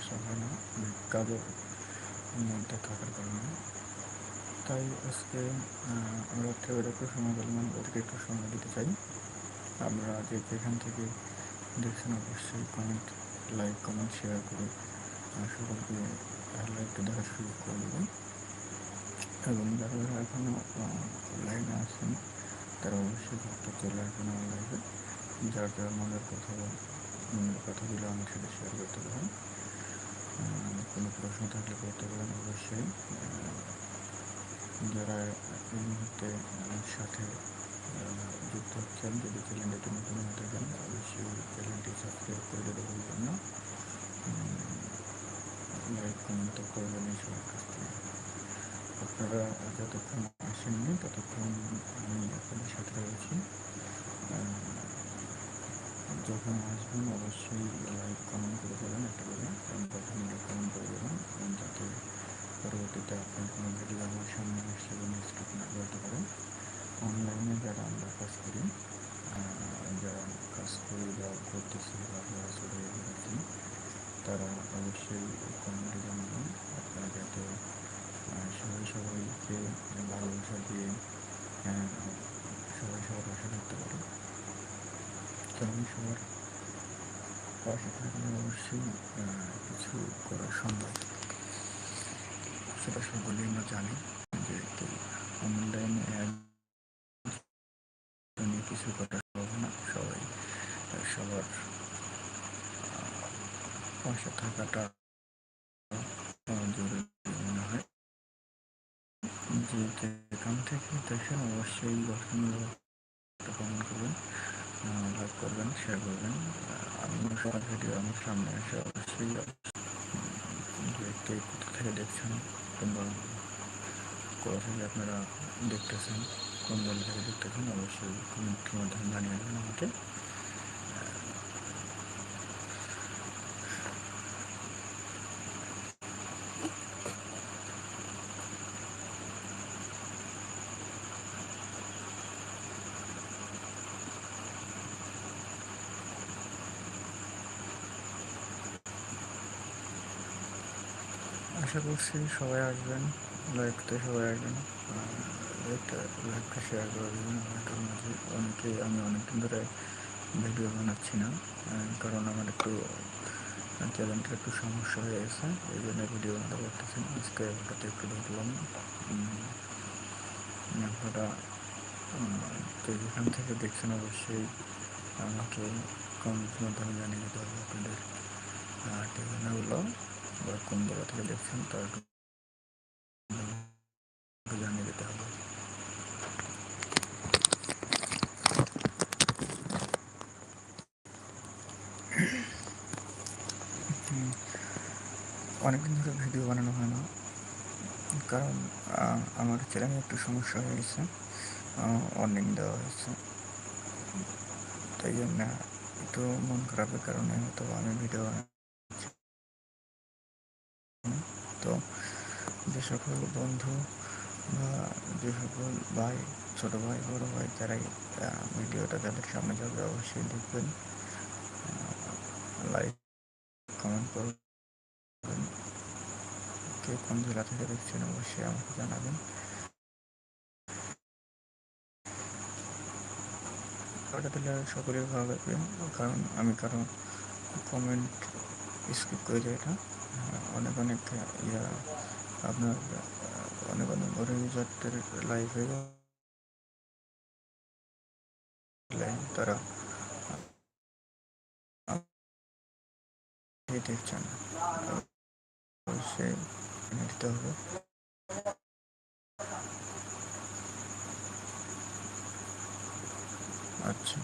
আসা হয় না অনেক কাজের মধ্যে থাকার কারণে। তাই আজকে রাত্রেবেলা একটু সময় পেলাম ওদেরকে একটু সময় দিতে চাই। আমরা যে যেখান থেকে দেখছেন অবশ্যই কমেন্ট লাইক কমেন্ট শেয়ার করে সকলকে লাইকটা দেখার সুযোগ করে দেবেন। এবং যারা যারা এখনও লাইনে আছেন, তারা অবশ্যই ভক্ত চলে আসবেন আমার লাইভে যার যার মনের কথা কথাগুলো আমার সাথে শেয়ার করতে পারেন। কোনো প্রশ্ন থাকলে করতে পারেন অবশ্যই। যারা এই মুহূর্তে আমার সাথে যুক্ত হচ্ছেন, যদি চ্যানেলটি নতুন হয়ে থাকেন, অবশ্যই চ্যানেলটি সাবস্ক্রাইব করে দিতে বলবেন না। লাইক, কমেন্ট করবেন এই সবার কাছ থেকে। আপনারা যতক্ষণ আসেননি, ততক্ষণ আমি আপনাদের সাথে রয়েছি। যখন আসবেন, অবশ্যই লাইক কমেন্ট করে দেবেন, একটা করে যখন কমেন্ট করে দেবেন এবং যাতে পরবর্তীতে আপনার কোনো ভিডিও আমার সামনে আসলে স্কিপ না করতে পারেন অনলাইনে যারা আমরা কাজ করি যারা কাজ করি বা করতেছি বা যারা চলে তারা অবশ্যই কমেন্টে জানাবেন। আপনারা যাতে সবাই সবাইকে ভালোবাসা দিয়ে সবাই সবার পাশে থাকতে পারে তো আমি থাকলে অবশ্যই কিছু করা সম্ভব সেটা সকলেই আমরা জানি যে অনলাইনে নিয়ে কিছু করা সম্ভব না সবাই সবার পাশে থাকাটা জরুরি মনে হয় যে যেখান থেকে দেখেন অবশ্যই গঠনমূলক কমেন্ট করবেন লাইক করবেন শেয়ার করবেন। আপনার সবার ভিডিও আমার সামনে এসে অবশ্যই কে কোথা থেকে দেখছেন, কিংবা কোথা থেকে আপনারা দেখতেছেন, কোন দল থেকে দেখতেছেন, অবশ্যই কমেন্টের মাধ্যমে জানিয়ে দেবেন আমাকে। আশা করছি সবাই আসবেন, লাইভতে সবাই আসবেন। লাইভটা লাইভটা শেয়ার করে দেবেন অনেকের মাঝে অনেকে, আমি অনেকদিন ধরে ভিডিও বানাচ্ছি না কারণ আমার একটু চ্যানেলটা একটু সমস্যা হয়ে গেছে, এই জন্য ভিডিও বানাতে পারতেছি না। আজকে হঠাৎ একটু ঢুকলাম আপনারা তো যেখান থেকে দেখছেন অবশ্যই আমাকে কমেন্টের মাধ্যমে জানিয়ে দিতে হবে আপনাদের ঠিকানাগুলো। বা কোন জায়গা থেকে দেখছেন, তার জানিয়ে দিতে হবে। অনেকদিন ধরে ভিডিও বানানো হয় না, কারণ আমার চ্যানেলে একটু সমস্যা হয়ে গেছে অর্নিং দেওয়া হয়েছে। তাই জন্য একটু মন খারাপের কারণে হয়তো আমি ভিডিও তো যে সকল বন্ধু বা যে সকল ভাই, ছোট ভাই, বড় ভাই, যারাই ভিডিওটা তাদের সামনে যাবে অবশ্যই দেখবেন। লাইক কমেন্ট করবেন। কে কোন জেলা থেকে দেখছেন অবশ্যই আমাকে জানাবেন। ওটা দিলে সকলেই ভালো লাগবে কারণ আমি কারণ কমেন্ট স্কিপ করে যাই এটা অনেক অনেক, ইয়া, আপনার, অনেক অনেক বড় ইউজারদের লাইফে তারা। দেখছেন, অবশ্যই দিতে হবে। আচ্ছা।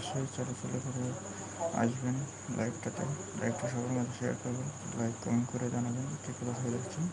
অবশ্যই চলে চলে করে আসবেন লাইভটাতে লাইভটা মধ্যে শেয়ার করবেন। লাইক কমেন্ট করে জানাবেন কে কোথা দেখছেন।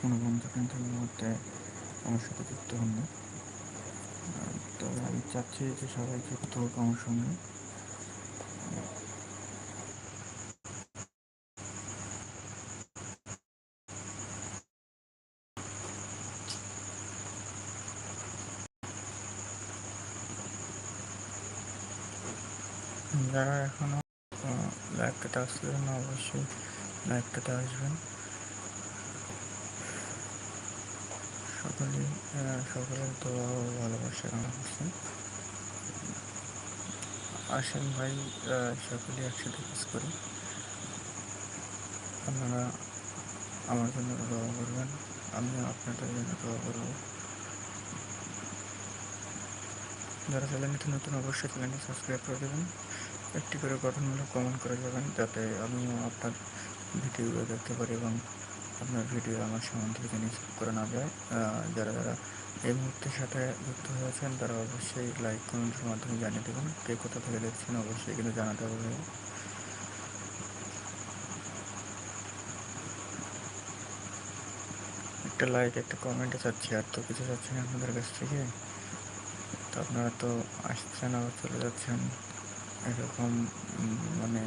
কোনো বন্ধু কিন্তু এই মুহূর্তে আমার সাথে যুক্ত হন না তো আমি চাচ্ছি যে সবাই যুক্ত হোক আমার সঙ্গে। যারা এখনও লাইভটাতে আসলেন অবশ্যই লাইভটাতে আসবেন। সকলেই সকলের তো ভালোবাসা কামনা করছেন আসেন ভাই সকলেই একসাথে কাজ করি। আপনারা আমার জন্য দোয়া করবেন, আমিও আপনাদের জন্য দোয়া করব। যারা চ্যানেলটি নতুন অবশ্যই চ্যানেলটি সাবস্ক্রাইব করে দেবেন। একটি করে গঠনমূলক কমেন্ট করে যাবেন যাতে আমিও আপনার ভিডিওগুলো দেখতে পারি এবং আপনার ভিডিও আমার সামনে থেকে জিনিস করে না যায় যারা যারা এই মুহূর্তের সাথে যুক্ত হয়েছেন তারা অবশ্যই লাইক কমেন্টের মাধ্যমে জানিয়ে দেবেন কে কোথা থেকে দেখছেন, অবশ্যই কিন্তু জানাতে হবে। একটা লাইক একটা কমেন্টে চাচ্ছি, আর তো কিছু চাচ্ছি না আপনাদের কাছ থেকে। তো আপনারা তো আসছেন আবার চলে যাচ্ছেন, এরকম মানে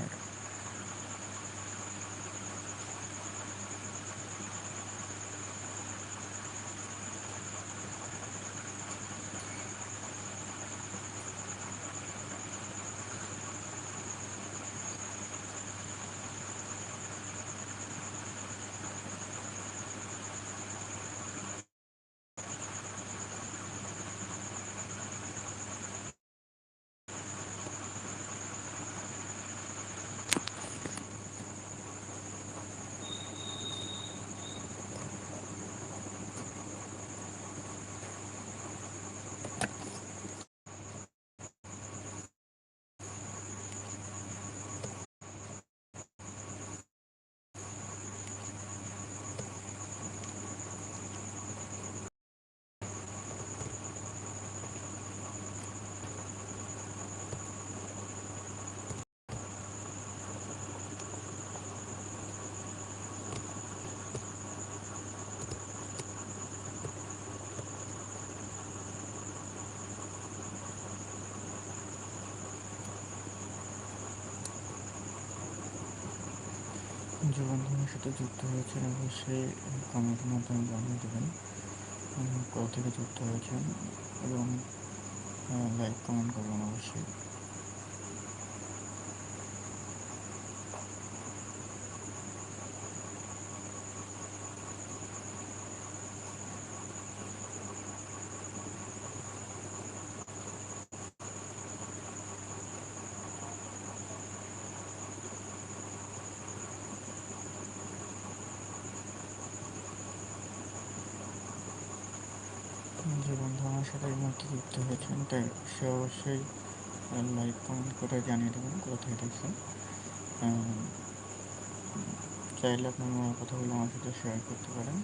যে বন্ধুদের সাথে যুক্ত হয়েছেন অবশ্যই কমেন্টের মাধ্যমে জানিয়ে দেবেন কোথা থেকে যুক্ত হয়েছেন এবং লাইক কমেন্ট করবেন অবশ্যই। যে বন্ধু সাথে মুহূর্তে যুক্ত হয়েছেন, তাই সে অবশ্যই লাইক কমেন্ট করে জানিয়ে দেবেন, কোথায় দেখছেন। চাইলে আপনার কথাগুলো আমার সাথে শেয়ার করতে পারেন।